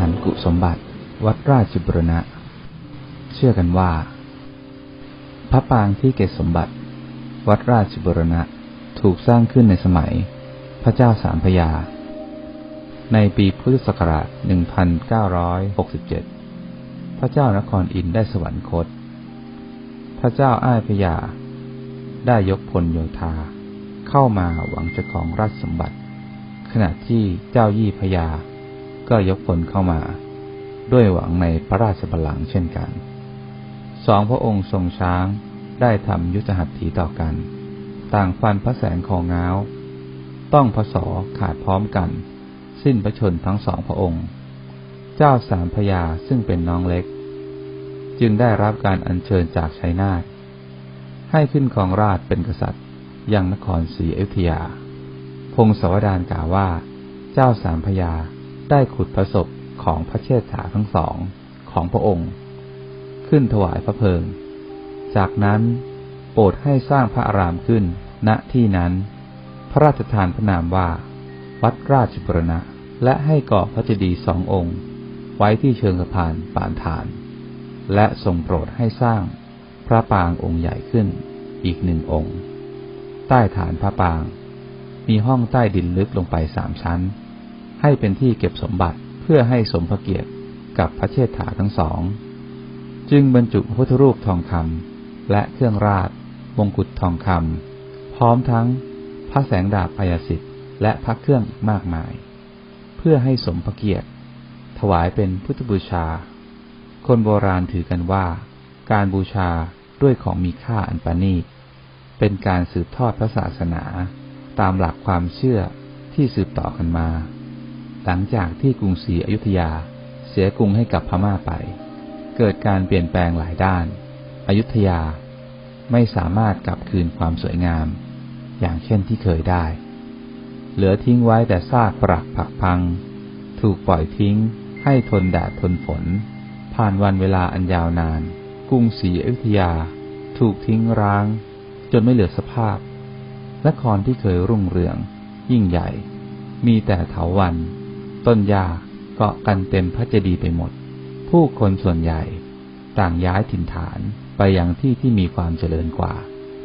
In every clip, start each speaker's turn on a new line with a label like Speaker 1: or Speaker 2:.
Speaker 1: ฐานกุสมบัติ วัดราชบุรณะ เชื่อกันว่า พระปางที่เกศสมบัติ วัดราชบุรณะถูกสร้างขึ้นในสมัย พระเจ้าสามพยา ในปีพุทธศักราช 1967 พระเจ้านครอินได้สวรรคต พระเจ้าอ้ายพยา ได้ยกพลโยธา เข้ามาหวังจะของราชสมบัติ ขณะที่เจ้ายี่พยา ก็ยกพลเข้ามา ด้วยหวังในพระราชบัลลังก์เช่นกัน สองพระองค์ทรงช้างได้ทำยุทธหัตถีต่อกัน ต่างฟันพระแสงของง้าว ต้องพระสอขาดพร้อมกัน สิ้นพระชนทั้งสองพระองค์ เจ้าสามพระยาซึ่งเป็นน้องเล็ก จึงได้รับการอัญเชิญจากชัยนาทให้ขึ้นของราชเป็นกษัตริย์ยังนครศรีอยุธยา พงศาวดารกล่าวว่า เจ้าสามพระยา ได้ขุดพระศพของพระเชษฐาทั้งสองของพระองค์ ขึ้นถวายพระเพลิง จากนั้นโปรดให้สร้างพระอารามขึ้น ณที่นั้น พระราชทานพระนามว่า วัดราชบุรณะ และให้ก่อพระเจดีย์สององค์ ไว้ที่เชิงสะพานปานฐาน และทรงโปรดให้สร้างพระปางองค์ใหญ่ขึ้นอีกหนึ่งองค์ ใต้ฐานพระปาง มีห้องใต้ดินลึกลงไปสามชั้น ให้เป็นที่เก็บสมบัติเพื่อให้สมพระเกียรติกับพระเชษฐาทั้งสอง จึงบรรจุพระพุทธรูปทองคำและเครื่องราชมงกุฎทองคำพร้อมทั้งพระแสงดาบอายสิทธิ์และพระเครื่องมากมาย เพื่อให้สมพระเกียรติ ถวายเป็นพุทธบูชา คนโบราณถือกันว่า การบูชาด้วยของมีค่าอันประณีตเป็นการสืบทอดพระศาสนา ตามหลักความเชื่อที่สืบต่อกันมา หลังจากที่กรุงศรีอยุธยา เสียกรุงให้กับพม่าไป เกิดการเปลี่ยนแปลงหลายด้าน อยุธยาไม่สามารถกลับคืนความสวยงาม อย่างเช่นที่เคยได้ เหลือทิ้งไว้แต่ซากปรักผักพัง ถูกปล่อยทิ้งให้ทนแดดทนฝน ผ่านวันเวลาอันยาวนาน กรุงศรีอยุธยา ถูกทิ้งร้าง จนไม่เหลือสภาพนครที่เคยรุ่งเรือง ยิ่งใหญ่ มีแต่เถาวัน ต้นหญ้าเกาะกันเต็มพระเจดีย์ไปหมด ผู้คนส่วนใหญ่ต่างย้ายถิ่นฐานไปยังที่ที่มีความเจริญกว่า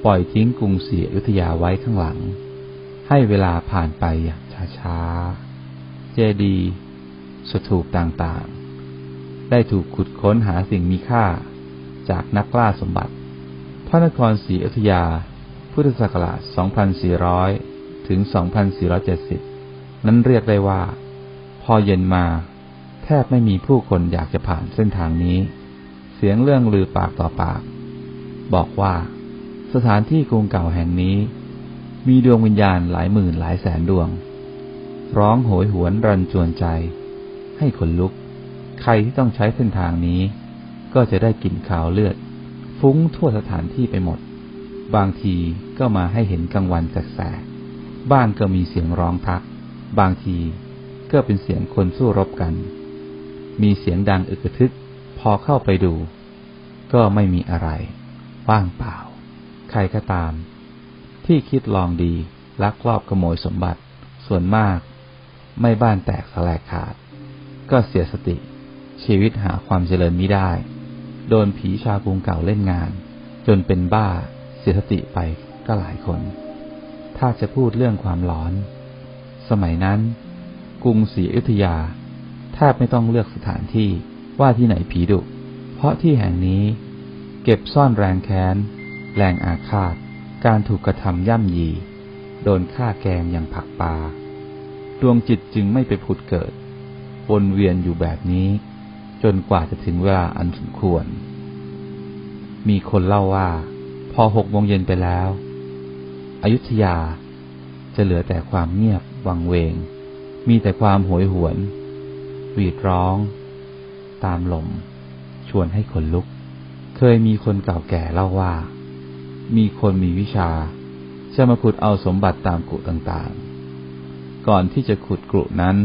Speaker 1: ปล่อยทิ้งกรุงศรีอยุธยาไว้ข้างหลัง ให้เวลาผ่านไปอย่างช้าๆ เจดีย์สถูปต่างๆ ได้ถูกขุดค้นหาสิ่งมีค่าจากนักล่าสมบัติ พระนครศรีอยุธยา พุทธศักราช 2400 ถึง 2470 นั้นเรียกได้ว่า พอเย็นมา แทบไม่มีผู้คนอยากจะผ่านเส้นทางนี้ เสียงเรื่องลือปากต่อปาก บอกว่า สถานที่กรุงเก่าแห่งนี้ มีดวงวิญญาณหลายหมื่นหลายแสนดวง ร้องโหยหวนรันจวนใจ ให้ขนลุก ใครที่ต้องใช้เส้นทางนี้ ก็จะได้กลิ่นข่าวเลือด ฟุ้งทั่วสถานที่ไปหมด บางทีก็มาให้เห็นกลางวันแสกๆบ้างก็มีเสียงร้องทัก บางที ก็เป็นเสียงคนสู้รบกัน มีเสียงดังอึกทึก พอเข้าไปดู ก็ไม่มีอะไร ว่างเปล่า ใครก็ตาม ที่คิดลองดี ลักลอบขโมยสมบัติ ส่วนมาก ไม่บ้านแตกสลายขาด ก็เสียสติ ชีวิตหาความเจริญไม่ได้ โดนผีชาวกรุงเก่าเล่นงาน จนเป็นบ้า เสียสติไปก็หลายคน ถ้าจะพูดเรื่องความหลอน สมัยนั้น กรุงศรีอยุธยาแทบไม่ต้องเลือกสถานที่ว่าที่ไหนผีดุ เพราะที่แห่งนี้ เก็บซ่อนแรงแค้น แรงอาฆาต การถูกกระทำย่ำยี โดนฆ่าแกงอย่างผักปลาดวงจิตจึงไม่ไปผุดเกิด วนเวียนอยู่แบบนี้ จนกว่าจะถึงเวลาอันสมควร มีคนเล่าว่า พอหกโมงเย็นไปแล้ว อยุธยาจะเหลือแต่ความเงียบวังเวง มีแต่ความโหยหวน หวีดร้อง ตามลม ชวนให้คนลุก เคยมีคนเก่าแก่เล่าว่า มีคนมีวิชา จะมาขุดเอาสมบัติตามกุต่างๆ ก่อนที่จะขุดกรุนั้น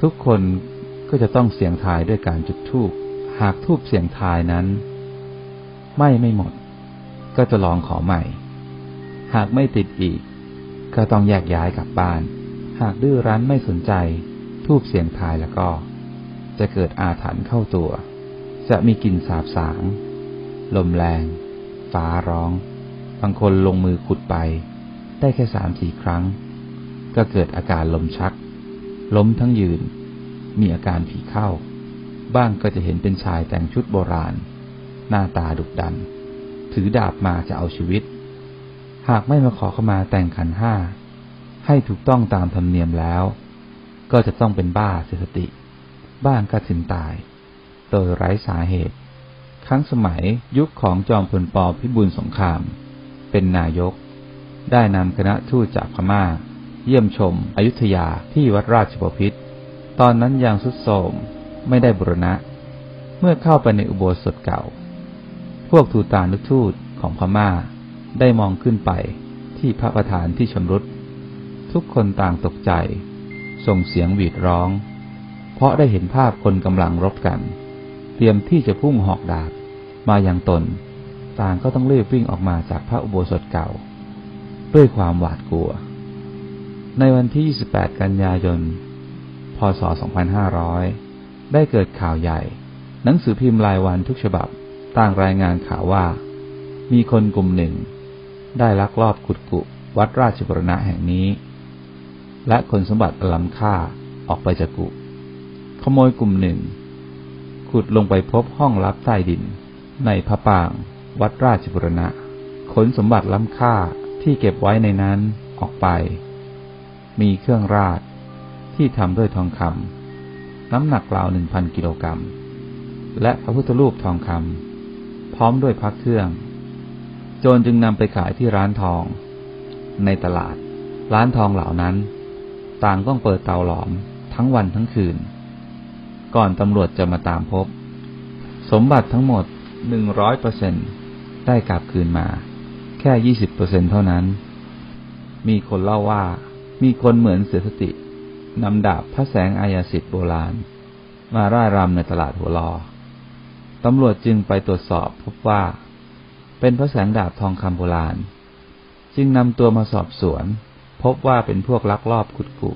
Speaker 1: ทุกคนก็จะต้องเสี่ยงทายด้วยการจุดธูปหากทูบเสี่ยงทายนั้น ไม่ไม่หมด ก็จะลองขอใหม่ หากไม่ติดอีก ก็ต้องแยกย้ายกลับบ้าน หากดื้อรั้นไม่สนใจทูบเสียงทายแล้วก็ จะเกิดอาถรรพ์เข้าตัว จะมีกลิ่นสาบสาง ลมแรง ฟ้าร้อง บางคนลงมือขุดไป ได้แค่สามสี่ครั้ง ก็เกิดอาการลมชัก ล้มทั้งยืน มีอาการผีเข้า บ้างก็จะเห็นเป็นชายแต่งชุดโบราณ หน้าตาดุดัน ถือดาบมาจะเอาชีวิต หากไม่มาขอเข้ามาแต่งขันห้า ให้ถูกต้องตามธรรมเนียมแล้ว ก็จะต้องเป็นบ้าเสียสติ บ้างก็ถึงตาย โดยไร้สาเหตุ ครั้งสมัยยุคของจอมพลปพิบูลสงคราม เป็นนายก ได้นำคณะทูตจากพม่า เยี่ยมชมอยุธยาที่วัดราชบพิตรตอนนั้นยังสุดโทมไม่ได้บุรณะ เมื่อเข้าไปในอุโบสถเก่า พวกทูตานุทูตของพม่าได้มองขึ้นไปที่พระประธานที่ชำรุด ทุกคนต่างตกใจ ส่งเสียงหวีดร้อง เพราะได้เห็นภาพคนกำลังรบกัน เตรียมที่จะพุ่งหอกดาบมาอย่างตน ต่างก็ต้องรีบวิ่งออกมาจากพระอุโบสถเก่า ด้วยความหวาดกลัว ในวันที่ 28 กันยายน พศ 2500 ได้เกิดข่าวใหญ่ หนังสือพิมพ์รายวันทุกฉบับต่างรายงานข่าวว่า มีคนกลุ่มหนึ่ง ได้ลักลอบขุดกุวัดราชบรณะแห่งนี้ และคนสมบัติอล้ำค่าออกไปจากกุขโมยกลุ่มหนึ่ง ขุดลงไปพบห้องลับใต้ดิน ในพระปาง วัดราชบุรณะ ขนสมบัติล้ำค่าที่เก็บไว้ในนั้นออกไป มีเครื่องราชที่ทำด้วยทองคำน้ำหนักราวหนึ่งพันกิโลกรัม และพระพุทธรูปทองคำพร้อมด้วยพักเครื่อง โจรจึงนำไปขายที่ร้านทอง ในตลาด ร้านทองเหล่านั้น ต่างต้องเปิดเตาหลอมทั้งวันทั้งคืน ก่อนตำรวจจะมาตามพบ สมบัติทั้งหมดหนึ่งร้อยเปอร์เซ็นได้กลับคืนมา แค่ยี่สิบเปอร์เซ็นเท่านั้น มีคนเล่าว่ามีคนเหมือนเสียสตินำดาบพระแสงอายาสิทธิ์โบราณ มาร่ายรำในตลาดหัวลอตำรวจจึงไปตรวจสอบพบว่า เป็นพระแสงดาบทองคำโบราณ จึงนำตัวมาสอบสวน พบว่าเป็นพวกลักลอบขุดกุ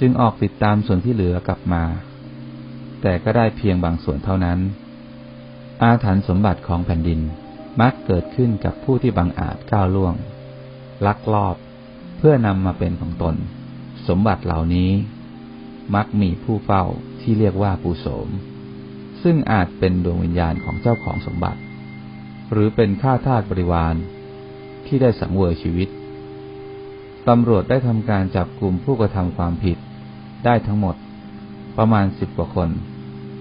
Speaker 1: จึงออกติดตามส่วนที่เหลือกลับมา แต่ก็ได้เพียงบางส่วนเท่านั้น อาถรรพ์สมบัติของแผ่นดินมักเกิดขึ้นกับผู้ที่บังอาจก้าวล่วง ลักลอบเพื่อนำมาเป็นของตน สมบัติเหล่านี้ มักมีผู้เฝ้าที่เรียกว่าปูโสม ซึ่งอาจเป็นดวงวิญญาณของเจ้าของสมบัติ หรือเป็นข้าทาสบริวาร ที่ได้สังเวยชีวิต ตำรวจได้ทำการจับกลุ่มผู้กระทำความผิด ได้ทั้งหมด ประมาณสิบกว่าคน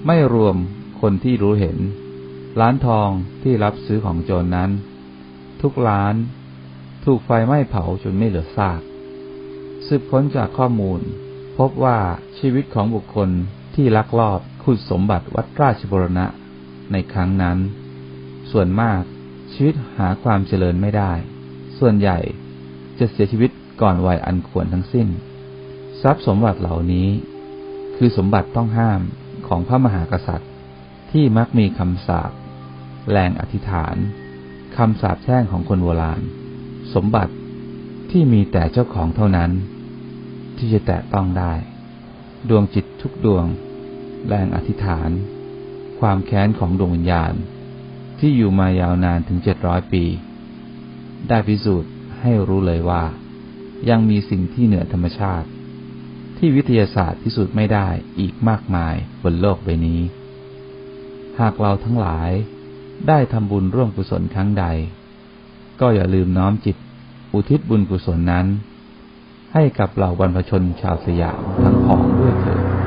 Speaker 1: ไม่รวมคนที่รู้เห็น ร้านทองที่รับซื้อของโจรนนั้น ทุกร้านถูกไฟไหม้เผาจนไม่เหลือซากสืบค้นจากข้อมูล พบว่าชีวิตของบุคคลที่ลักลอบขุดสมบัติวัดราชบรณะในครั้งนั้น ส่วนมากชีวิตหาความเจริญไม่ได้ ส่วนใหญ่จะเสียชีวิต ก่อนวัยอันควรทั้งสิ้น ทรัพย์สมบัติเหล่านี้ คือสมบัติต้องห้ามของพระมหากษัตริย์ ที่มักมีคำสาปแรงอธิษฐานคำสาปแช่งของคนโบราณ สมบัติที่มีแต่เจ้าของเท่านั้น ที่จะแตะต้องได้ ดวงจิตทุกดวง แรงอธิษฐาน ความแค้นของดวงวิญญาณ ที่อยู่มายาวนานถึงเจ็ดร้อยปี ได้พิสูจน์ให้รู้เลยว่า ยังมีสิ่งที่เหนือธรรมชาติ ที่วิทยาศาสตร์พิสูจน์ไม่ได้อีกมากมายบนโลกใบนี้ หากเราทั้งหลายได้ทำบุญร่วมกุศลครั้งใด ก็อย่าลืมน้อมจิตอุทิศบุญกุศลนั้น ให้กับเหล่าบรรพชนชาวสยามทั้งผองด้วยเถิด